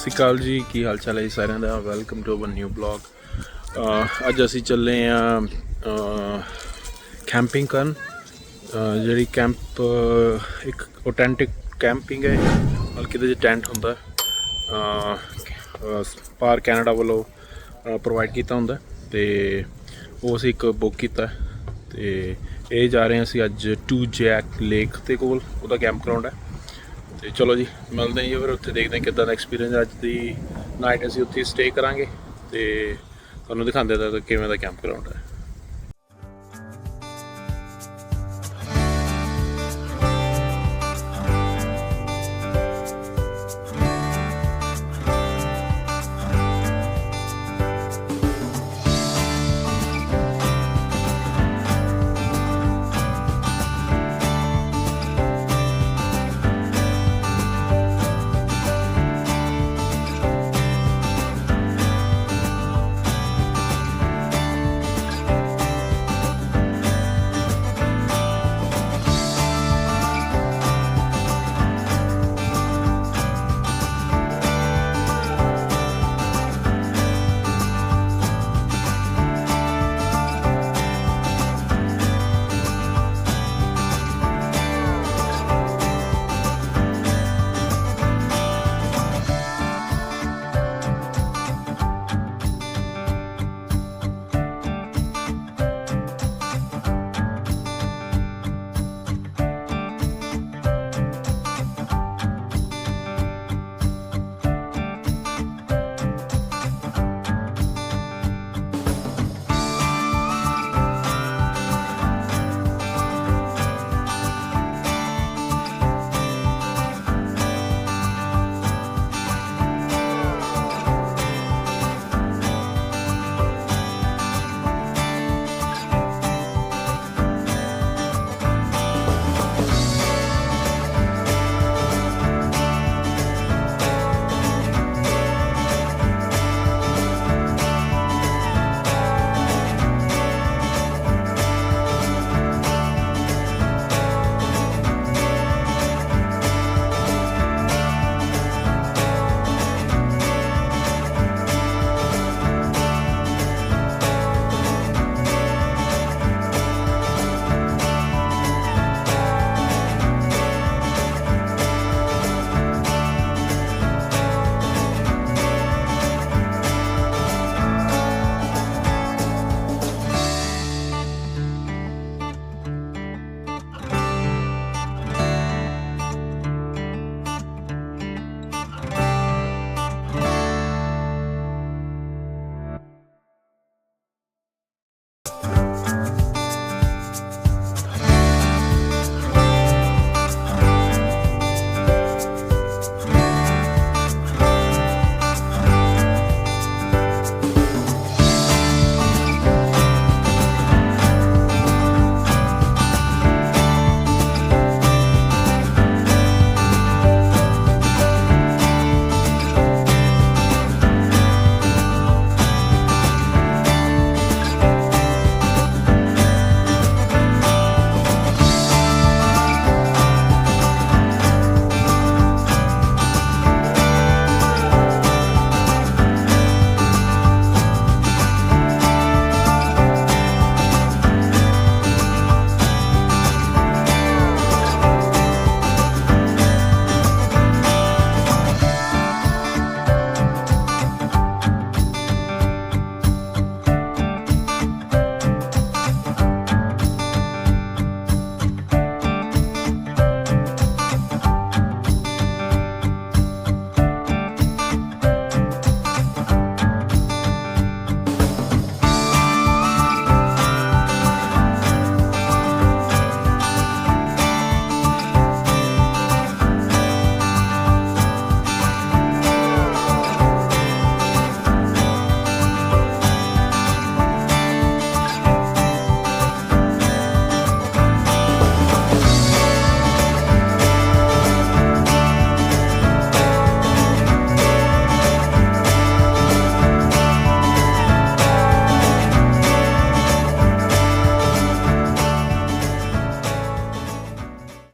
ਸ਼੍ਰੀ ਅਕਾਲ ਜੀ, ਕੀ ਹਾਲ ਚਾਲ ਹੈ ਜੀ ਸਾਰਿਆਂ ਦਾ? Welcome to one new blog ਅੱਜ ਅਸੀਂ ਚੱਲੇ ਆ ਕੈਂਪਿੰਗ ਕਰਨ। ਜਿਹੜੀ ਕੈਂਪ ਇੱਕ ਆਥੈਂਟਿਕ ਕੈਂਪਿੰਗ ਹੈ। ਬਲਕਿ ਇਹਦੇ 'ਚ ਟੈਂਟ ਹੁੰਦਾ। ਪਾਰ ਕੈਨੇਡਾ ਵੱਲੋਂ ਪ੍ਰੋਵਾਈਡ ਕੀਤਾ ਹੁੰਦਾ। ਹੈ ਤੇ ਉਹ ਅਸੀਂ ਇੱਕ ਬੁੱਕ ਕੀਤਾ। ਹੈ ਤੇ ਇਹ ਜਾ ਰਹੇ ਹਾਂ ਅਸੀਂ ਅੱਜ ਟੂ ਜੈਕ ਲੇਕ ਦੇ ਕੋਲ। ਉਹਦਾ ਕੈਂਪ ਗਰਾਊਂਡ ਹੈ। ਤੇ ਚਲੋ ਜੀ, ਮਿਲਦੇ ਹਾਂ ਜੀ ਫਿਰ ਉੱਥੇ, ਦੇਖਦੇ ਹਾਂ ਕਿੱਦਾਂ ਦਾ ਐਕਸਪੀਰੀਅੰਸ ਅੱਜ ਦੀ ਨਾਈਟ ਅਸੀਂ ਉੱਥੇ ਸਟੇ ਕਰਾਂਗੇ ਤੇ ਤੁਹਾਨੂੰ ਦਿਖਾਉਂਦੇ ਤਾਂ ਕਿਵੇਂ ਦਾ ਕੈਂਪ ਗਰਾਊਂਡ ਹੈ।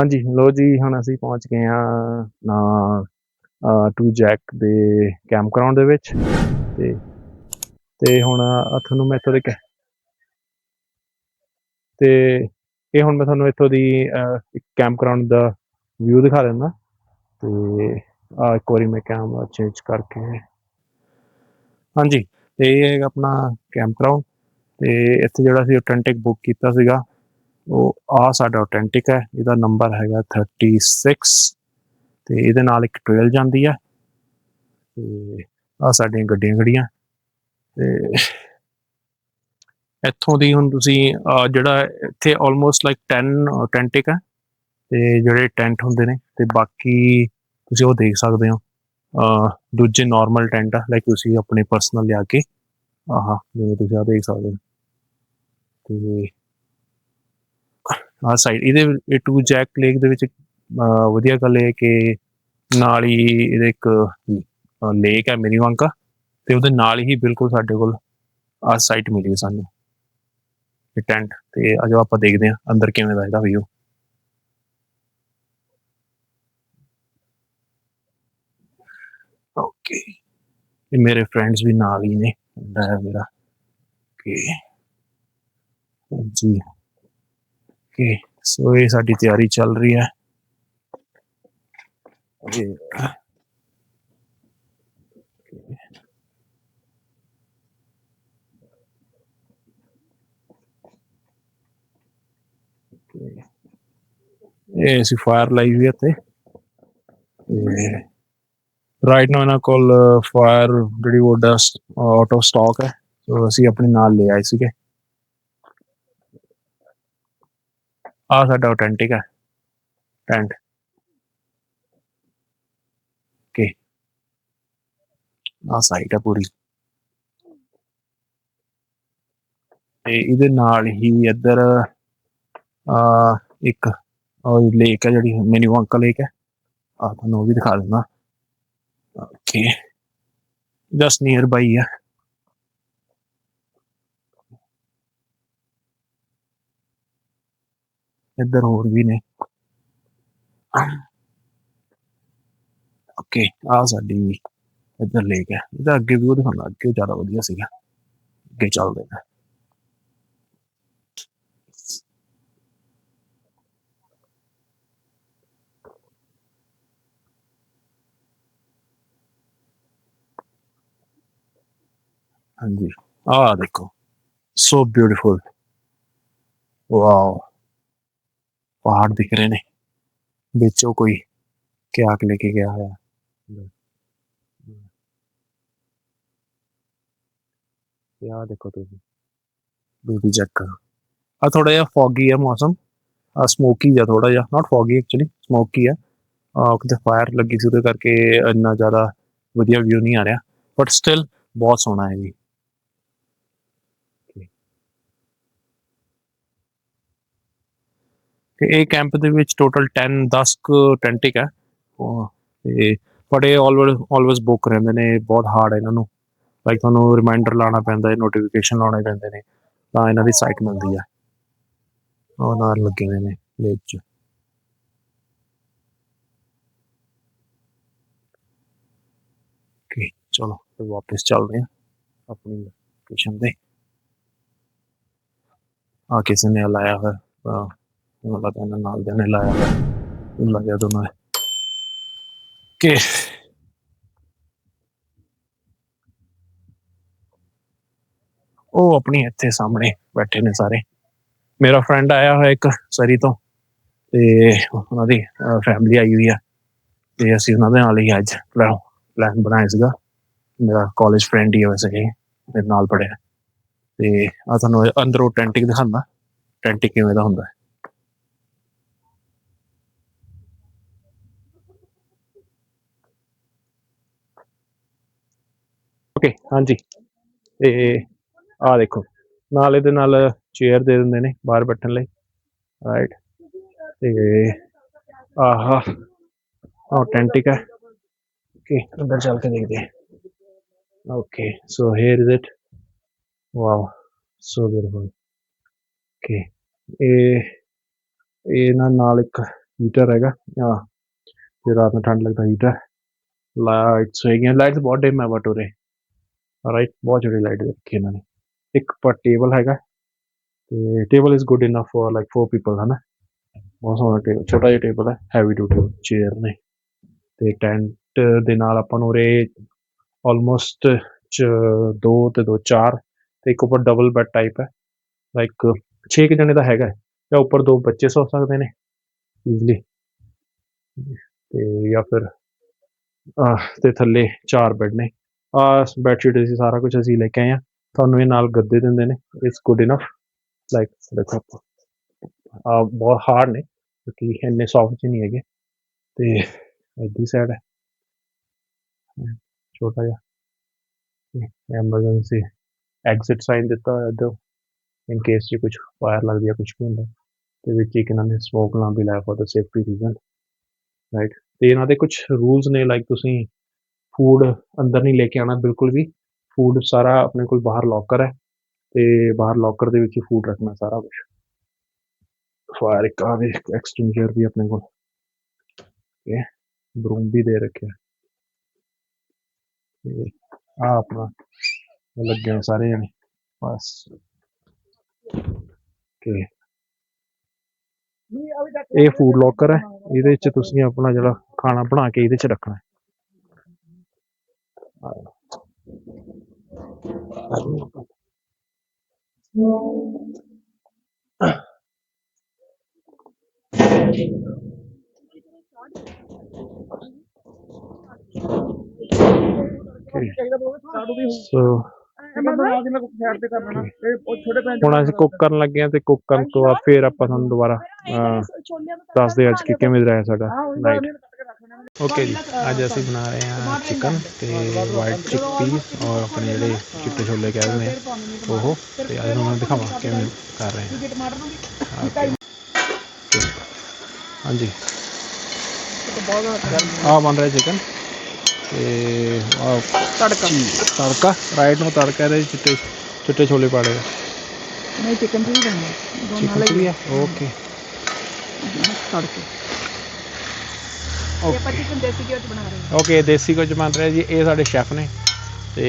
ਹਾਂਜੀ ਲੋ ਜੀ, ਹੁਣ ਅਸੀਂ ਪਹੁੰਚ ਗਏ ਆ ਨਾ ਟੂ ਜੈਕ ਦੇ ਕੈਂਪ ਗਰਾਊਂਡ ਦੇ ਵਿੱਚ ਤੇ ਤੇ ਹੁਣ ਤੁਹਾਨੂੰ ਮੈਂ ਇੱਥੋਂ ਦੇ ਕ- ਤੇ ਇਹ ਹੁਣ ਮੈਂ ਤੁਹਾਨੂੰ ਇੱਥੋਂ ਦੀ ਕੈਂਪ ਗਰਾਊਂਡ ਦਾ ਵਿਊ ਦਿਖਾ ਦਿੰਦਾ। ਤੇ ਆ ਇੱਕ ਵਾਰੀ ਮੈਂ ਕੈਮਰਾ ਚੇਂਜ ਕਰਕੇ ਹਾਂਜੀ, ਤੇ ਇਹ ਹੈਗਾ ਆਪਣਾ ਕੈਂਪ ਗਰਾਊਂਡ ਤੇ ਇੱਥੇ ਜਿਹੜਾ ਸੀ ਆਥੈਂਟਿਕ ਬੁੱਕ ਕੀਤਾ ਸੀਗਾ ਉਹ ਆ ਸਾਡਾ ਆਥੈਂਟਿਕ ਹੈ, ਇਹਦਾ ਨੰਬਰ ਹੈਗਾ 36 ਤੇ ਇਹਦੇ ਨਾਲ ਇੱਕ ਟ੍ਰੇਲ ਜਾਂਦੀ ਹੈ। ਤੇ ਆ ਸਾਡੀਆਂ ਗੱਡੀਆਂ ਖੜੀਆਂ ਤੇ ਇੱਥੋਂ ਦੀ ਹੁਣ ਤੁਸੀਂ ਜਿਹੜਾ ਇੱਥੇ ਆਲਮੋਸਟ ਲਾਈਕ 10 ਆਥੈਂਟਿਕ ਹੈ ਤੇ ਜਿਹੜੇ ਟੈਂਟ ਹੁੰਦੇ ਨੇ ਤੇ ਬਾਕੀ ਤੁਸੀਂ ਉਹ ਦੇਖ ਸਕਦੇ ਹੋ। ਦੂਜੇ ਨਾਰਮਲ ਟੈਂਟ ਆ ਲਾਈਕ ਤੁਸੀਂ ਆਪਣੇ ਪਰਸਨਲ ਲਿਆ ਕੇ, ਆਹਾ ਜਿਵੇਂ ਤੁਸੀਂ ਆ ਦੇਖ ਸਕਦੇ ਹੋ। ਤੇ ਸਾਈਡ ਇਹਦੇ ਟੂ ਜੈਕ ਲੇਕ ਦੇ ਵਿੱਚ ਵਧੀਆ ਗੱਲ ਇਹ ਹੈ ਕਿ ਨਾਲ ਹੀ ਇਹਦੇ ਇੱਕ ਲੇਕ ਹੈ ਮੇਰੀ ਵਾਂਕਾ, ਤੇ ਉਹਦੇ ਨਾਲ ਹੀ ਬਿਲਕੁਲ ਸਾਡੇ ਕੋਲ ਆ ਸਾਈਟ ਮਿਲੀ ਸਾਨੂੰ। ਇਹ ਟੈਂਟ ਤੇ ਅਜੋ ਆਪਾਂ ਦੇਖਦੇ ਹਾਂ ਅੰਦਰ ਕਿਵੇਂ ਦਾ ਇਹਦਾ ਵਿਊ ਓਕੇ ਇਹ ਮੇਰੇ ਫਰੈਂਡਸ ਵੀ ਨਾਲ ਹੀ ਨੇ ਮੁੰਡਾ ਹੈ ਮੇਰਾ। ਓਕੇ ਜੀ ਓਕੇ ਸੋ ਇਹ ਸਾਡੀ ਤਿਆਰੀ ਚੱਲ ਰਹੀ ਹੈ। ਇਹ ਇਹ ਅਸੀਂ ਫਾਇਰ ਲਾਈ ਹੋਈ ਹੈ ਤੇ ਰਾਈਟ ਨਾਓ ਇਹਨਾਂ ਕੋਲ ਫਾਇਰ ਜਿਹੜੀ ਉਹ ਡਸਟ ਆਊਟ ਆਫ ਸਟਾਕ ਹੈ ਸੋ ਅਸੀਂ ਆਪਣੇ ਨਾਲ ਲੈ ਆਏ ਸੀਗੇ। ਆ ਸਾਡਾ ਆਥੈਂਟਿਕ ਹੈ। ਟੈਂਟ ਓਕੇ ਆ ਸਾਈਟ ਹੈ ਪੂਰੀ। ਤੇ ਇਹਦੇ ਨਾਲ ਹੀ ਇੱਧਰ ਆ ਇੱਕ ਲੇਕ ਹੈ ਜਿਹੜੀ ਮੈਨੂੰ ਅੰਕਲ ਲੇਕ ਹੈ। ਆ ਤੁਹਾਨੂੰ ਉਹ ਵੀ ਦਿਖਾ ਦਿੰਦਾ। ਓਕੇ ਜਸਟ ਨੀਅਰ ਬਾਈ ਹੈ। ਇੱਧਰ ਹੋਰ ਵੀ ਨੇ ਓਕੇ ਆ ਸਾਡੀ ਇੱਧਰ ਲੇਕ ਹੈ ਇਹਦਾ ਅੱਗੇ ਵੀ ਉਹ ਦਿਖਾਉਂਦਾ ਅੱਗੇ ਜ਼ਿਆਦਾ ਵਧੀਆ ਸੀਗਾ ਅੱਗੇ ਚੱਲਦੇ ਹਾਂ ਹਾਂਜੀ ਆ ਦੇਖੋ ਸੋ ਬਿਊਟੀਫੁਲ ਵਾਓ ਪਹਾੜ ਦਿਖ ਰਹੇ ਨੇ ਵਿੱਚੋਂ ਕੋਈ ਕਿਆਕ ਲੈ ਕੇ ਗਿਆ ਹੋਇਆ ਯਾ ਦੇਖੋ ਤੁਸੀਂ ਬਿਊਟੀ ਚੈੱਕ ਕਰੋ ਆ ਥੋੜਾ ਜਿਹਾ ਫੌਗੀ ਹੈ ਮੌਸਮ ਆ ਸਮੋਕੀ ਜਿਹਾ ਥੋੜਾ ਜਿਹਾ ਨਾਟ ਫੌਗੀ ਐਕਚੁਅਲੀ ਸਮੋਕੀ ਹੈ ਆ ਕਿਤੇ ਫਾਇਰ ਲੱਗੀ ਸੀ ਉਹਦੇ ਕਰਕੇ ਇੰਨਾ ਜ਼ਿਆਦਾ ਵਧੀਆ ਵਿਊ ਨਹੀਂ ਆ ਰਿਹਾ ਬਟ ਸਟਿਲ ਬਹੁਤ ਸੋਹਣਾ ਹੈ ਜੀ ਤੇ ਇਹ ਕੈਂਪ ਦੇ ਵਿੱਚ ਟੋਟਲ 10 10 ਕੁ ਟੈਂਟਿਕ ਹੈ ਤੇ ਬਟ ਇਹ ਆਲਵੇਜ਼ ਬੁੱਕ ਰਹਿੰਦੇ ਨੇ ਬਹੁਤ ਹਾਰਡ ਹੈ ਇਹਨਾਂ ਨੂੰ। ਲਾਈਕ ਤੁਹਾਨੂੰ ਰਿਮਾਈਂਡਰ ਲਾਉਣਾ ਪੈਂਦਾ ਹੈ ਨੋਟੀਫਿਕੇਸ਼ਨ ਲਾਉਣੇ ਪੈਂਦੇ ਨੇ, ਤਾਂ ਇਹਨਾਂ ਦੀ ਸਾਈਟ ਮਿਲਦੀ ਹੈ ਉਹ ਨਾਲ ਲੱਗੇ ਹੋਏ ਨੇ ਲੇਕ 'ਚ। ਓਕੇ ਚਲੋ, ਫਿਰ ਵਾਪਸ ਚੱਲਦੇ ਹਾਂ ਆਪਣੀ ਲੋਕੇਸ਼ਨ ਤੇ। ਆ ਕਿਸੇ ਨੇ ਲਾਇਆ ਹੋਇਆ ਅਹ, ਮੈਨੂੰ ਇਹਨਾਂ ਨਾਲ ਦੇ ਨੇ ਲਾਇਆ ਹੋਇਆ। ਮੈਨੂੰ ਲੱਗਿਆ ਦੋਨੋਂ ਨੇ ਕਿ ਉਹ ਆਪਣੀ ਇੱਥੇ ਸਾਹਮਣੇ ਬੈਠੇ ਨੇ ਸਾਰੇ। ਮੇਰਾ ਫਰੈਂਡ ਆਇਆ ਹੋਇਆ ਇੱਕ ਸਰੀ ਤੋਂ ਤੇ ਉਹਨਾਂ ਦੀ ਫੈਮਿਲੀ ਆਈ ਹੋਈ ਆ। ਤੇ ਅਸੀਂ ਉਹਨਾਂ ਦੇ ਨਾਲ ਹੀ ਅੱਜ ਪਲਾਨ ਬਣਾਇਆ ਸੀਗਾ। ਮੇਰਾ ਕਾਲਜ ਫਰੈਂਡ ਹੀ ਵੈਸੇ ਇਹ ਮੇਰੇ ਨਾਲ ਪੜਿਆ ਤੇ ਆ ਤੁਹਾਨੂੰ ਅੰਦਰੋਂ ਟੈਂਟਿਕ ਦਿਖਾਉਂਦਾ। ਟੈਂਟਿਕ ਕਿਵੇਂ ਦਾ ਹੁੰਦਾ ਹੈ ਓਕੇ ਹਾਂਜੀ। ਤੇ ਆ ਦੇਖੋ ਨਾਲ ਇਹਦੇ ਨਾਲ ਚੇਅਰ ਦੇ ਦਿੰਦੇ ਨੇ ਬਾਹਰ ਬੈਠਣ ਲਈ। ਰਾਈਟ ਤੇ ਆਹਾ ਆਥੈਂਟਿਕ ਹੈ। ਓਕੇ ਅੰਦਰ ਚੱਲ ਕੇ ਦੇਖਦੇ ਹਾਂ। Okay so here is it wow so beautiful okay ਇਹ ਇਹ ਨਾ ਨਾਲ ਇੱਕ ਹੀਟਰ ਹੈਗਾ। ਆ ਜੇ ਰਾਤ ਨੂੰ ਠੰਡ ਲੱਗਦਾ ਹੀਟਰ ਲਾਈਟਸ ਹੈਗੀਆਂ। ਲਾਈਟਸ ਬਹੁਤ ਡਿਮ ਹੈ ਬਟ ਉਰੇ। ਰਾਈਟ ਬਹੁਤ ਛੋਟੀ ਲਾਈਟ ਰੱਖੀ ਇਹਨਾਂ ਨੇ। ਇੱਕ ਪਰ ਟੇਬਲ ਹੈਗਾ ਤੇ table is good enough for like 4 people ਹਨਾ। ਬਹੁਤ ਸੋਹਣਾ ਟੇਬਲ ਛੋਟਾ ਜਿਹਾ ਟੇਬਲ ਹੈ ਹੈਵੀ ਡਿਊਟੀ ਚੇਅਰ ਨੇ। ਤੇ ਟੈਂਟ ਦੇ ਨਾਲ ਆਪਾਂ ਨੂੰ ਰੇ ਆਲਮੋਸਟ ਦੋ ਤੇ ਦੋ ਚਾਰ ਤੇ ਇੱਕ ਉੱਪਰ ਡਬਲ ਬੈੱਡ ਟਾਈਪ ਹੈ। ਲਾਈਕ 6 ਜਣੇ ਦਾ ਹੈਗਾ ਜਾਂ ਉੱਪਰ ਦੋ ਬੱਚੇ ਸੌ ਸਕਦੇ ਨੇ ਈਜ਼ਲੀ ਤੇ ਜਾਂ ਫਿਰ ਤੇ ਥੱਲੇ ਚਾਰ ਬੈੱਡ ਨੇ। ਆ ਬੈਡਸ਼ੀਟ ਅਸੀਂ ਸਾਰਾ ਕੁਝ ਅਸੀਂ ਲੈ ਕੇ ਆਏ ਆ ਤੁਹਾਨੂੰ ਇਹ ਨਾਲ ਗੱਦੇ ਦਿੰਦੇ ਨੇ। ਇਟਸ ਗੁੱਡ ਇਨਫ ਲਾਈਕ ਦੇਖੋ ਆ ਬਹੁਤ ਹਾਰਡ ਨੇ, ਕਿਉਂਕਿ ਇੰਨੇ ਸੌਫਟ ਨਹੀਂ ਹੈਗੇ। ਤੇ ਇੱਧੀ ਸਾਈਡ ਹੈ। ਛੋਟਾ ਜਿਹਾ। ਐਮਰਜੈਂਸੀ ਐਗਜ਼ਿਟ ਸਾਈਨ ਦਿੱਤਾ ਹੋਇਆ ਇੱਧਰ ਇਨ ਕੇਸ ਜੇ ਕੁਝ ਫਾਇਰ ਲੱਗਦੀ ਹੈ ਕੁਝ ਵੀ ਹੁੰਦਾ। ਤੇ ਵਿੱਚ ਇੱਕ ਇਹਨਾਂ ਨੇ ਸਮੋਕ ਲਾਂ ਵੀ ਲਾਇਆ for the safety reason right ਤੇ ਇਹਨਾਂ ਦੇ ਕੁਝ ਰੂਲਸ ਨੇ ਲਾਈਕ ਤੁਸੀਂ ਫੂਡ ਅੰਦਰ ਨਹੀਂ ਲੈ ਕੇ ਆਣਾ ਬਿਲਕੁਲ ਵੀ। ਫੂਡ ਸਾਰਾ ਆਪਣੇ ਕੋਲ ਬਾਹਰ ਲੋਕਰ ਹੈ ਤੇ ਬਾਹਰ ਲੋਕਰ ਦੇ ਵਿੱਚ ਫੂਡ ਰੱਖਣਾ ਸਾਰਾ ਕੁਝ ਫਾਇਰ ਇੱਕ ਆ ਵੀ ਐਕਸਟਿੰਗੁਇਸ਼ਰ ਵੀ ਆਪਣੇ ਕੋਲ। ਇਹ ਬਰੂਮ ਵੀ ਦੇ ਰੱਖਿਆ। ਆ ਆਪਣਾ ਲੱਗਿਆ ਸਾਰੇ ਜਣੇ। ਬਸ। ਤੇ ਇਹ ਫੂਡ ਲੋਕਰ ਹੈ, ਇਹਦੇ ਵਿੱਚ ਤੁਸੀਂ ਆਪਣਾ ਜਿਹੜਾ ਖਾਣਾ ਬਣਾ ਕੇ ਇਹਦੇ ਚ ਰੱਖਣਾ। ਸੋ ਹੁਣ ਅਸੀਂ ਕੁੱਕ ਕਰਨ ਲੱਗੇ ਹਾਂ ਤੇ ਕੁੱਕ ਕਰਨ ਤੋਂ ਬਾਅਦ ਫਿਰ ਆਪਾਂ ਤੁਹਾਨੂੰ ਦੁਬਾਰਾ ਅਹ, ਦੱਸਦੇ ਹਾਂ ਅੱਜ ਕਿ ਕਿਵੇਂ ਰਿਹਾ ਸਾਡਾ ਨਾਈਟ ਓਕੇ ਜੀ ਅੱਜ ਅਸੀਂ ਬਣਾ ਰਹੇ ਹਾਂ ਚਿਕਨ ਤੇ ਵਾਈਟ ਚਿਕ ਪੀਸ ਔਰ ਆਪਣੇ ਜਿਹੜੇ ਚਿੱਟੇ ਛੋਲੇ ਕਹਿ ਦਿੰਦੇ ਆ ਉਹ। ਤੇ ਅੱਜ ਤੁਹਾਨੂੰ ਦਿਖਾਵਾਂ ਕਿਵੇਂ ਕਰ ਰਹੇ ਹਾਂ। ਹਾਂਜੀ। ਆ ਬਣ ਰਿਹਾ ਚਿਕਨ ਤੇ ਆ ਤੜਕਾ। ਤੜਕਾ ਰਾਈਟ ਨੂੰ ਤੜਕਾ ਇਹਦੇ ਚਿੱਟੇ ਚਿੱਟੇ ਛੋਲੇ ਪਾੜੇ ਨਹੀਂ ਚਿਕਨ ਵੀ ਬਣਨਾ ਦੋਨਾਂ ਲਈ ਓਕੇ ਤੜਕੇ। ਆਪਾਂ ਚਿਕਨ ਦੇਸੀ ਘਿਓ ਚ ਬਣਾ ਰਹੇ ਹਾਂ। ਓਕੇ ਦੇਸੀ ਕੁਝ ਬਣ ਰਿਹਾ ਜੀ ਇਹ ਸਾਡੇ ਸ਼ੈਫ ਨੇ ਤੇ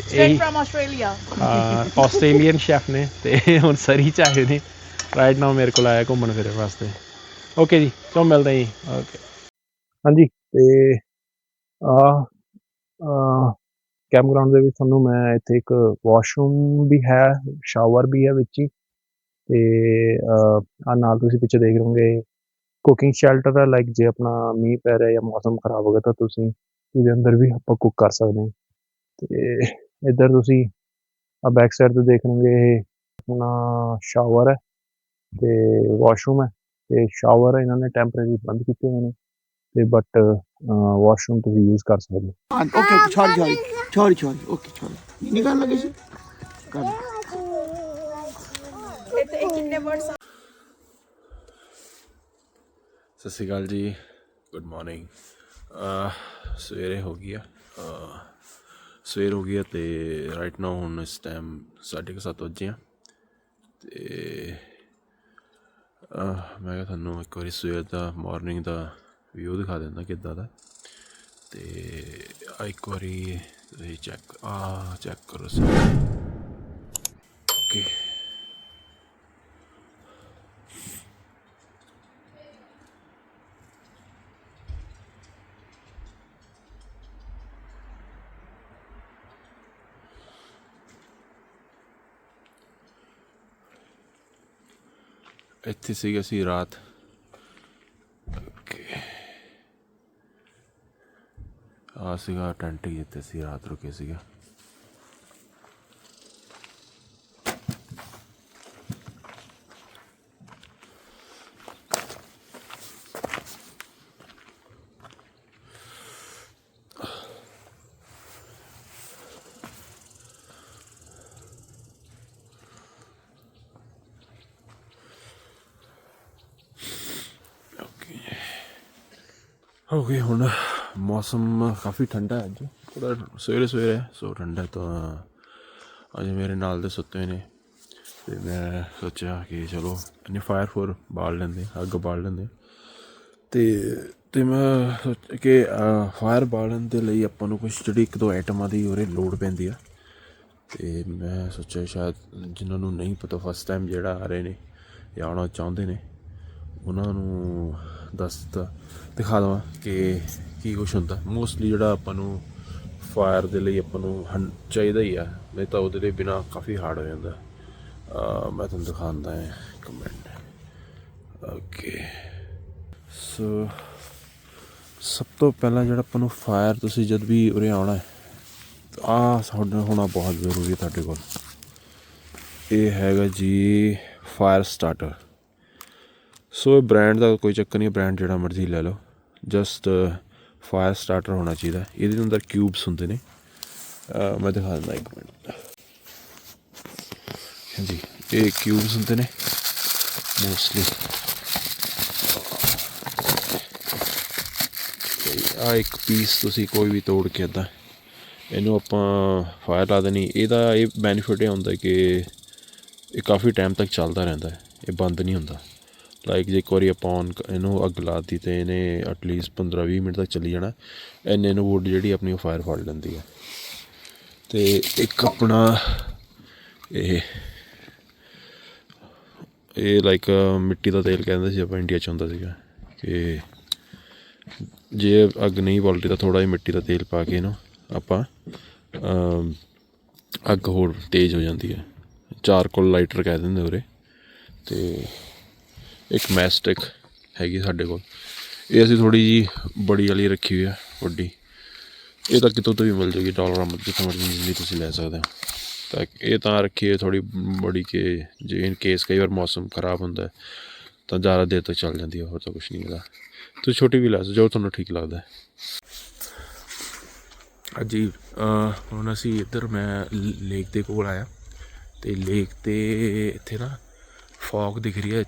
ਸਟੇਟ ਇਹੀ ਫਰਮ ਆਸਟ੍ਰੇਲੀਆ ਆਸਟ੍ਰੇਲੀਅਨ ਸ਼ੈਫ ਨੇ ਤੇ ਹੁਣ ਸਰੀ ਚ ਆਏ ਨੇ। ਰਾਈਟ ਨਾਓ ਮੇਰੇ ਕੋਲ ਆਇਆ ਘੁੰਮਣ ਫਿਰਨ ਵਾਸਤੇ। ਓਕੇ ਜੀ ਚਲੋ ਮਿਲਦੇ ਹਾਂ ਜੀ। ਓਕੇ ਹਾਂਜੀ ਤੇ ਆ ਕੈਂਪ ਗਰਾਊਂਡ ਦੇ ਵਿੱਚ ਤੁਹਾਨੂੰ ਮੈਂ ਇੱਥੇ ਇੱਕ ਵਾਸ਼ਰੂਮ ਵੀ ਹੈ ਸ਼ਾਵਰ ਵੀ ਹੈ ਵਿੱਚ ਹੀ। ਤੇ ਆ ਨਾਲ ਤੁਸੀਂ ਪਿੱਛੇ ਦੇਖ ਰਹੋਗੇ ਕੁਕਿੰਗ ਸ਼ੈਲਟਰ ਹੈ ਲਾਈਕ ਜੇ ਆਪਣਾ ਮੀਂਹ ਪੈ ਰਿਹਾ ਜਾਂ ਮੌਸਮ ਖਰਾਬ ਹੋ ਗਿਆ ਤਾਂ ਤੁਸੀਂ ਇਹਦੇ ਅੰਦਰ ਵੀ ਆਪਾਂ ਕੁੱਕ ਕਰ ਸਕਦੇ ਹਾਂ। ਤੇ ਇੱਧਰ ਤੁਸੀਂ ਆ ਬੈਕ ਸਾਈਡ ਤੇ ਦੇਖ ਲਓਗੇ ਇਹ ਆਪਣਾ ਸ਼ਾਵਰ ਹੈ ਤੇ ਵਾਸ਼ਰੂਮ ਹੈ ਤੇ ਸ਼ਾਵਰ ਇਹਨਾਂ ਨੇ ਟੈਂਪਰੇਰੀ ਬੰਦ ਕੀਤੇ ਹੋਏ ਨੇ ਤੇ ਬਟ ਵਾਸ਼ਰੂਮ ਤੁਸੀਂ ਯੂਜ਼ ਕਰ ਸਕਦੇ ਹਾਂ। ਓਕੇ ਛੋੜ ਛੋੜ ਛੋੜ ਛੋੜ ਓਕੇ ਛੋੜ ਨਿਕਾਲ ਲਗੇ ਸੀ? ਕਰ ਇਹ ਕਿੰਨੇ ਵਰਡ ਸਤਿ ਸ਼੍ਰੀ ਅਕਾਲ ਜੀ। ਗੁੱਡ ਮਾਰਨਿੰਗ ਸਵੇਰੇ ਹੋ ਗਈ ਆ। ਸਵੇਰ ਹੋ ਗਈ ਆ ਤੇ ਰਾਈਟ ਨਾਓ ਹੁਣ ਇਸ ਟਾਈਮ 7:30 ਵਜੇ ਆ। ਤੇ ਮੈਂ ਕਿਹਾ ਤੁਹਾਨੂੰ ਇੱਕ ਵਾਰੀ ਸਵੇਰ ਦਾ ਮਾਰਨਿੰਗ ਦਾ ਵਿਊ ਦਿਖਾ ਦਿੰਦਾ ਕਿੱਦਾਂ ਦਾ। ਤੇ ਆ ਇੱਕ ਵਾਰੀ ਤੁਸੀਂ ਚੈੱਕ ਆ ਚੈੱਕ ਕਰੋ ਸਾਹਮਣੇ ਓਕੇ ਇੱਥੇ ਸੀਗਾ ਅਸੀਂ ਰਾਤ। ਓਕੇ। ਆ ਸੀਗਾ ਟੈਂਟ ਜਿੱਥੇ ਸੀ ਰਾਤ ਰੁਕੇ ਸੀਗਾ। ਹੋ ਗਈ ਹੁਣ ਮੌਸਮ ਕਾਫੀ ਠੰਡਾ ਹੈ ਅੱਜ। ਥੋੜਾ ਸਵੇਰੇ ਸਵੇਰੇ, ਸੋ ਠੰਡਾ ਤਾਂ ਅੱਜ ਮੇਰੇ ਨਾਲ ਦੇ ਸੁੱਤੇ ਨੇ। ਤੇ ਮੈਂ ਸੋਚਿਆ ਕਿ ਚਲੋ ਇਹਨੇ ਫਾਇਰ ਫੋਰ ਬਾਲ ਲੈਂਦੇ, ਅੱਗ ਬਾਲ ਲੈਂਦੇ। ਤੇ ਤੇ ਮੈਂ ਸੋਚ ਕਿ ਫਾਇਰ ਬਾਲਣ ਦੇ ਲਈ ਆਪਾਂ ਨੂੰ ਕੁਝ ਜਿਹੜੀ ਇੱਕ ਦੋ ਆਈਟਮਾਂ ਦੀ ਉਰੇ ਲੋੜ ਪੈਂਦੀ ਆ। ਤੇ ਮੈਂ ਸੋਚਿਆ ਸ਼ਾਇਦ ਜਿਨ੍ਹਾਂ ਨੂੰ ਨਹੀਂ ਪਤਾ ਫਸਟ ਟਾਈਮ ਜਿਹੜਾ ਆ ਰਹੇ ਨੇ ਜਾਂ ਆਉਣਾ ਚਾਹੁੰਦੇ ਨੇ ਉਹਨਾਂ ਨੂੰ ਦੱਸ ਦਿੱਤਾ। ਦਿਖਾ ਦਵਾਂ ਕਿ ਕੀ ਕੁਛ ਹੁੰਦਾ। ਮੋਸਟਲੀ ਜਿਹੜਾ ਆਪਾਂ ਨੂੰ ਫਾਇਰ ਦੇ ਲਈ ਆਪਾਂ ਨੂੰ ਹੰ- ਚਾਹੀਦਾ ਹੀ ਆ। ਨਹੀਂ ਤਾਂ ਉਹਦੇ ਲਈ ਬਿਨਾ ਕਾਫੀ ਹਾਰਡ ਹੋ ਜਾਂਦਾ। ਮੈਂ ਤੁਹਾਨੂੰ ਦਿਖਾਉਂਦਾ ਹਾਂ ਕਮੈਂਟ ਓਕੇ ਸੋ ਸਭ ਤੋਂ ਪਹਿਲਾਂ ਜਿਹੜਾ ਆਪਾਂ ਨੂੰ ਫਾਇਰ ਤੁਸੀਂ ਜਦ ਵੀ ਉਰੇ ਆਉਣਾ ਹੈ ਆ ਸਾਡਾ ਹੋਣਾ ਬਹੁਤ ਜ਼ਰੂਰੀ ਹੈ ਤੁਹਾਡੇ ਕੋਲ। ਇਹ ਹੈਗਾ ਜੀ ਫਾਇਰ ਸਟਾਰਟਰ ਸੋ ਇਹ ਬ੍ਰਾਂਡ ਦਾ ਕੋਈ ਚੱਕਰ ਨਹੀਂ ਬ੍ਰਾਂਡ ਜਿਹੜਾ ਮਰਜ਼ੀ ਲੈ ਲਓ। ਜਸਟ ਫਾਇਰ ਸਟਾਰਟਰ ਹੋਣਾ ਚਾਹੀਦਾ। ਇਹਦੇ ਅੰਦਰ ਕਿਊਬਸ ਹੁੰਦੇ ਨੇ। ਮੈਂ ਦਿਖਾ ਦਿੰਦਾ ਇੱਕ ਮਿੰਟ। ਹਾਂਜੀ, ਇਹ ਕਿਊਬਸ ਹੁੰਦੇ ਨੇ ਮੋਸਟਲੀ ਆ ਇੱਕ ਪੀਸ ਤੁਸੀਂ ਕੋਈ ਵੀ ਤੋੜ ਕੇ ਏਦਾਂ, ਇਹਨੂੰ ਆਪਾਂ ਫਾਇਰ ਲਾ ਦੇਣੀ। ਇਹਦਾ ਇਹ ਬੈਨੀਫਿਟ ਇਹ ਹੁੰਦਾ ਕਿ ਇਹ ਕਾਫੀ ਟਾਈਮ ਤੱਕ ਚੱਲਦਾ ਰਹਿੰਦਾ ਹੈ। ਇਹ ਬੰਦ ਨਹੀਂ ਹੁੰਦਾ। ਲਾਈਕ ਜੇ ਇੱਕ ਵਾਰੀ ਆਪਾਂ ਔਨ ਇਹਨੂੰ ਅੱਗ ਲਾਤੀ ਦਿੱਤੀ ਤੇ ਇਹਨੇ ਐਟਲੀਸਟ 15 20 ਮਿੰਟ ਤੱਕ ਚੱਲੀ ਜਾਣਾ ਐਨੇ ਨੂੰ ਵੁੱਡ ਜਿਹੜੀ ਆਪਣੀ ਉਹ ਫਾਇਰ ਫੜ ਲੈਂਦੀ ਹੈ ਤੇ ਇੱਕ ਆਪਣਾ ਇਹ ਇਹ ਲਾਈਕ ਮਿੱਟੀ ਦਾ ਤੇਲ ਕਹਿੰਦੇ ਸੀ ਆਪਾਂ ਇੰਡੀਆ ਚ ਹੁੰਦਾ ਸੀਗਾ ਕਿ ਜੇ ਅੱਗ ਨਹੀਂ ਬਲਦੀ ਤਾਂ ਥੋੜਾ ਜਿਹਾ ਮਿੱਟੀ ਦਾ ਤੇਲ ਪਾ ਕੇ ਇਹਨੂੰ ਆਪਾਂ ਅੱਗ ਹੋਰ ਤੇਜ਼ ਹੋ ਜਾਂਦੀ ਹੈ। ਚਾਰਕੋਲ ਲਾਈਟਰ ਕਹਿ ਦਿੰਦੇ ਉਰੇ। ਤੇ ਇੱਕ ਮੈਸਟਿਕ ਹੈਗੀ ਸਾਡੇ ਕੋਲ। ਇਹ ਅਸੀਂ ਥੋੜੀ ਜੀ ਬੜੀ ਵਾਲੀ ਰੱਖੀ ਹੋਈ ਆ, ਵੱਡੀ। ਇਹ ਤਾਂ ਕਿਤੋਂ ਤੋਂ ਵੀ ਮਿਲ ਜੂਗੀ, ਡਾਲਰਾਂ ਮਤ ਜਿੱਥੋਂ ਮਰਜ਼ੀ ਤੁਸੀਂ ਲੈ ਸਕਦੇ ਹੋ। ਤਾਂ ਇਹ ਤਾਂ ਰੱਖੀ ਹੈ ਥੋੜੀ ਬੜੀ ਕਿ ਜੇ ਇਨ ਕੇਸ ਕਈ ਵਾਰ ਮੌਸਮ ਖਰਾਬ ਹੁੰਦਾ, ਤਾਂ ਜ਼ਿਆਦਾ ਦੇਰ ਤੱਕ ਚੱਲ ਜਾਂਦੀ ਹੈ ਹੋਰ ਤਾਂ ਕੁਝ ਨਹੀਂ ਹੈਗਾ। ਤੁਸੀਂ ਛੋਟੀ ਵੀ ਲੈ ਸਕਦੇ ਜੋ ਤੁਹਾਨੂੰ ਠੀਕ ਲੱਗਦਾ। ਹੈ ਹਾਂਜੀ ਹੁਣ ਅਸੀਂ ਇੱਧਰ ਮੈਂ ਲੇਕ ਦੇ ਕੋਲ ਆਇਆ। ਤੇ ਲੇਕ ਤੇ ਇੱਥੇ ਨਾ ਫੌਗ ਦਿਖ ਰਹੀ ਹੈ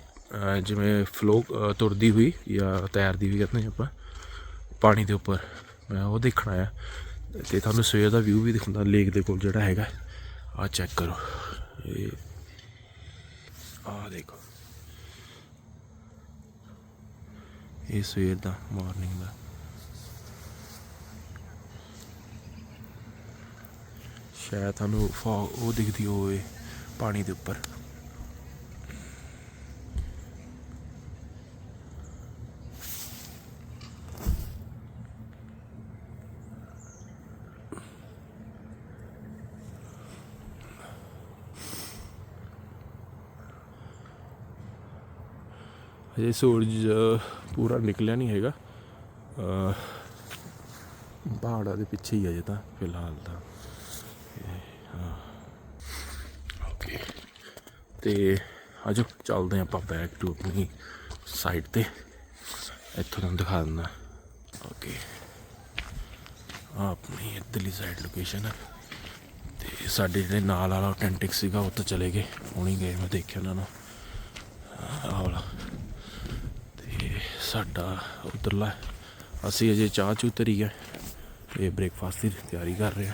ਜਿਵੇਂ ਫਲੋ ਤੁਰਦੀ ਹੋਈ ਜਾਂ ਤੈਰਦੀ ਹੋਈ ਕਹਿੰਦੇ ਆਪਾਂ, ਪਾਣੀ ਦੇ ਉੱਪਰ, ਮੈਂ ਉਹ ਦੇਖਣਾ ਆ। ਤੇ ਤੁਹਾਨੂੰ ਸਵੇਰ ਦਾ ਵਿਊ ਵੀ ਦਿਖਾਉਂਦਾ ਲੇਕ ਦੇ ਕੋਲ ਜਿਹੜਾ ਹੈਗਾ ਆ ਚੈੱਕ ਕਰੋ। ਇਹ ਆ ਦੇਖੋ। ਇਹ ਸਵੇਰ ਦਾ ਮਾਰਨਿੰਗ ਦਾ। ਸ਼ਾਇਦ ਤੁਹਾਨੂੰ ਉਹ ਦਿਖਦੀ ਹੋਵੇ ਪਾਣੀ ਦੇ ਉੱਪਰ। ਅਜੇ ਸੂਰਜ ਪੂਰਾ ਨਿਕਲਿਆ ਨਹੀਂ ਹੈਗਾ। ਪਹਾੜਾਂ ਦੇ ਪਿੱਛੇ ਹੀ ਅਜੇ ਤਾਂ, ਫਿਲਹਾਲ ਤਾਂ। ਓਕੇ ਤੇ ਆਜੋ, ਚੱਲਦੇ ਆਪਾਂ ਬੈਕ ਟੂ ਆਪਣੀ ਸਾਈਡ ਤੇ। ਇੱਥੋਂ ਤੁਹਾਨੂੰ ਦਿਖਾ ਦਿੰਦਾ। ਓਕੇ ਆਹ ਆਪਣੀ ਇੱਧਰਲੀ ਸਾਈਡ ਲੋਕੇਸ਼ਨ ਹੈ ਤੇ ਸਾਡੇ ਜਿਹੜੇ ਨਾਲ ਵਾਲਾ ਅਟੈਂਟਿਕ ਸੀਗਾ, ਉਹ ਤਾਂ ਚਲੇ ਗਏ। ਹੁਣੀ ਗਏ ਮੈਂ ਦੇਖਿਆ ਉਹਨਾਂ ਨੂੰ ਆਹ ਵਾਲਾ ਤੇ ਸਾਡਾ ਉਧਰਲਾ ਅਸੀਂ ਅਜੇ ਚਾਹ ਚੂ ਧਰੀ ਹੈ। ਇਹ ਬ੍ਰੇਕਫਾਸਟ ਦੀ ਤਿਆਰੀ ਕਰ ਰਹੇ ਆ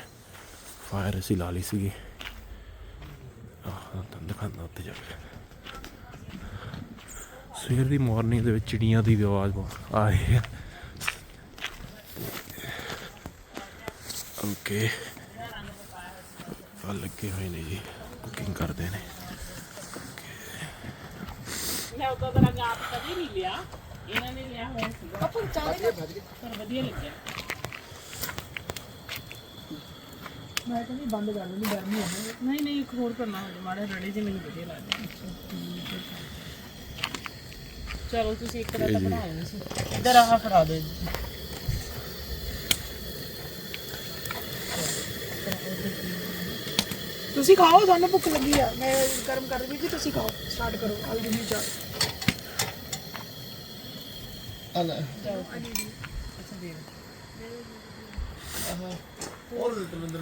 ਫਾਇਰ ਅਸੀਂ ਲਾ ਲਈ ਸੀਗੀ। ਆਹ ਤੁਹਾਨੂੰ ਦਿਖਾਉਂਦਾ ਉੱਤੇ ਜਾ ਕੇ। ਸਵੇਰ ਦੀ ਮਾਰਨਿੰਗ ਦੇ ਵਿੱਚ ਚਿੜੀਆਂ ਦੀ ਆਵਾਜ਼ ਬਹੁਤ ਆ ਰਹੀ ਹੈ। ਓਕੇ ਆ ਲੱਗੇ ਹੋਏ ਨੇ ਜੀ। ਕੁਕਿੰਗ ਕਰਦੇ ਨੇ। ਮੈਂ ਉਦੋਂ ਦਾ ਰੰਗ ਆਪ ਕਦੀ ਨਹੀਂ ਲਿਆ। ਇਹਨਾਂ ਨੇ ਲਿਆ ਹੋਇਆ ਸੀਗਾ ਪਰ ਵਧੀਆ ਲੱਗਿਆ ਮੈਂ ਕਹਿੰਦੀ ਬੰਦ ਕਰ ਲੈਣੀ ਗਰਮੀ ਹੈ ਨਹੀਂ ਨਹੀਂ ਇੱਕ ਹੋਰ ਕਰਨਾ ਹੋ ਮਾੜੇ ਰੜੇ ਜਿਹੇ ਮੈਨੂੰ ਵਧੀਆ ਲੱਗਦੇ ਚਲੋ ਤੁਸੀਂ ਇੱਕ ਦਾ ਤਾਂ ਬਣਾ ਲਓ ਸੀ ਇੱਧਰ ਆਹ ਫੜਾ ਦਿਓ ਜੀ ਤੁਸੀਂ ਖਾਓ, ਤੁਹਾਨੂੰ ਭੁੱਖ ਲੱਗੀ ਆ। ਮੈਂ ਗਰਮ ਕਰ ਰਹੀ ਜੀ ਤੁਸੀਂ ਖਾਓ। ਸਟਾਰਟ ਕਰੋ। ਆਲੂ ਦੀ ਚਾਹ ਅਲਾ ਅੱਛਾ ਦੇ ਆਹ ਹੋਰ ਦੇ ਤਲਵੰਦਰ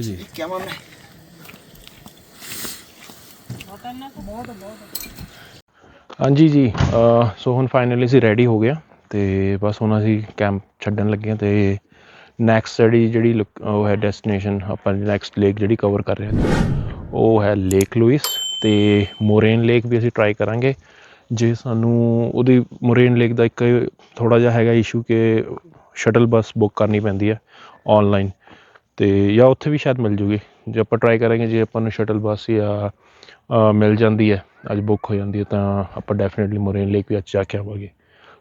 ਜੀ ਹਾਂਜੀ ਜੀ ਸੋ ਹੁਣ ਫਾਈਨਲੀ ਅਸੀਂ ਰੈਡੀ ਹੋ ਗਿਆ ਤੇ ਬਸ ਹੁਣ ਅਸੀਂ ਕੈਂਪ ਛੱਡਣ ਲੱਗੇ ਤੇ ਨੈਕਸਟ ਸਾਡੀ ਜਿਹੜੀ ਲੋਕ- ਉਹ ਹੈ ਡੈਸਟੀਨੇਸ਼ਨ ਆਪਾਂ ਨੈਕਸਟ ਲੇਕ ਜਿਹੜੀ ਕਵਰ ਕਰ ਰਹੇ ਹਾਂ, ਉਹ ਹੈ ਲੇਕ ਲੂਇਸ ਤੇ ਮੋਰੇਨ ਲੇਕ ਵੀ ਅਸੀਂ ਟਰਾਈ ਕਰਾਂਗੇ, ਜੇ ਸਾਨੂੰ ਉਹਦੀ ਮੋਰੇਨ ਲੇਕ ਦਾ ਇੱਕ ਥੋੜਾ ਜਿਹਾ ਹੈਗਾ ਇਸ਼ੂ ਕਿ ਸ਼ਟਲ ਬੱਸ ਬੁੱਕ ਕਰਨੀ ਪੈਂਦੀ ਹੈ ਆਨਲਾਈਨ ਤੇ ਜਾਂ ਉੱਥੇ ਵੀ ਸ਼ਾਇਦ ਮਿਲ ਜੂਗੀ, ਜੇ ਆਪਾਂ ਟਰਾਈ ਕਰਾਂਗੇ, ਜੇ ਆਪਾਂ ਨੂੰ ਸ਼ਟਲ ਬੱਸ ਜਾਂ ਮਿਲ ਜਾਂਦੀ ਹੈ, ਅੱਜ ਬੁੱਕ ਹੋ ਜਾਂਦੀ ਹੈ, ਤਾਂ ਆਪਾਂ ਡੈਫੀਨਿਟਲੀ ਮੋਰੇਨ ਲੇਕ ਵੀ ਅੱਜ ਜਾ ਕੇ ਆਵਾਂਗੇ।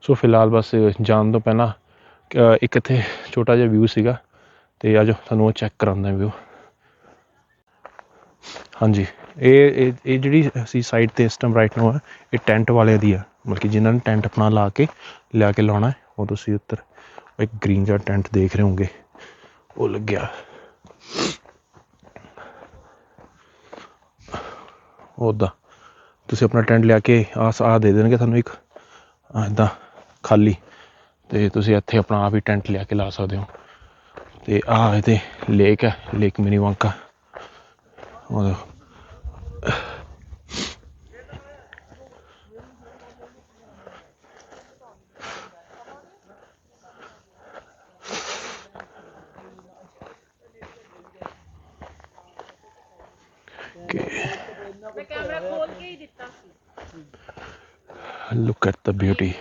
ਸੋ ਫਿਲਹਾਲ ਬਸ ਜਾਣ ਤੋਂ ਪਹਿਲਾਂ ਇੱਕ ਇੱਥੇ ਛੋਟਾ ਜਿਹਾ ਵਿਊ ਸੀਗਾ ਤੇ ਅੱਜ ਤੁਹਾਨੂੰ ਉਹ ਚੈੱਕ ਕਰਾਉਂਦਾ ਵਿਊ ਹਾਂਜੀ ਇਹ ਇਹ ਜਿਹੜੀ ਅਸੀਂ ਸਾਈਡ ਤੇ ਇਸ ਟਾਈਮ ਰਾਈਟ ਨੂੰ ਹੈ ਇਹ ਟੈਂਟ ਵਾਲਿਆਂ ਦੀ ਆ। ਮਤਲਬ ਕਿ ਜਿਨ੍ਹਾਂ ਨੇ ਟੈਂਟ ਆਪਣਾ ਲਾ ਕੇ ਲਿਆ ਕੇ ਲਾਉਣਾ ਹੈ, ਉਹ ਤੁਸੀਂ ਉੱਤਰ ਇੱਕ ਗ੍ਰੀਨ ਜਿਹਾ ਟੈਂਟ ਦੇਖ ਰਹੇ ਹੋਗੇ ਉਹ ਲੱਗਿਆ। ਉਹਦਾ ਤੁਸੀਂ ਆਪਣਾ ਟੈਂਟ ਲਿਆ ਕੇ ਆਸ ਆ ਦੇ ਦੇਣਗੇ ਤੁਹਾਨੂੰ ਇੱਕ ਇਦਾਂ ਖਾਲੀ। ਤੇ ਤੁਸੀਂ ਇੱਥੇ ਆਪਣਾ ਆਪ ਹੀ ਟੈਂਟ ਲਿਆ ਕੇ ਲਾ ਸਕਦੇ ਹੋ। ਤੇ ਆ ਇਹਦੇ ਲੇਕ ਹੈ ਲੇਕ ਮਿਨੀ ਵਾਂਕਾ। ਉਹਦਾ ਮੈਂ ਕੈਮਰਾ ਖੋਲ ਕੇ ਹੀ ਦਿੱਤਾ ਸੀ। look at the beauty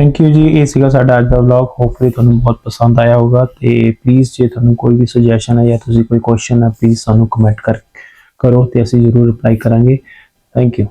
thank you ਜੀ। ਇਹ ਸੀਗਾ ਸਾਡਾ ਅੱਜ ਦਾ ਵਲੌਗ ਹੋਪਫੁਲੀ ਤੁਹਾਨੂੰ ਬਹੁਤ ਪਸੰਦ ਆਇਆ ਹੋਊਗਾ ਤੇ ਪਲੀਜ਼ ਜੇ ਤੁਹਾਨੂੰ ਕੋਈ ਵੀ ਸੁਜੈਸ਼ਨ ਹੈ ਜਾਂ ਤੁਸੀਂ ਕੋਈ ਕੁਐਸਚਨ ਹੈ ਪਲੀਜ਼ ਸਾਨੂੰ ਕਮੈਂਟ ਕਰ ਕਰੋ ਤੇ ਅਸੀਂ ਜ਼ਰੂਰ ਰਿਪਲਾਈ ਕਰਾਂਗੇ। Thank you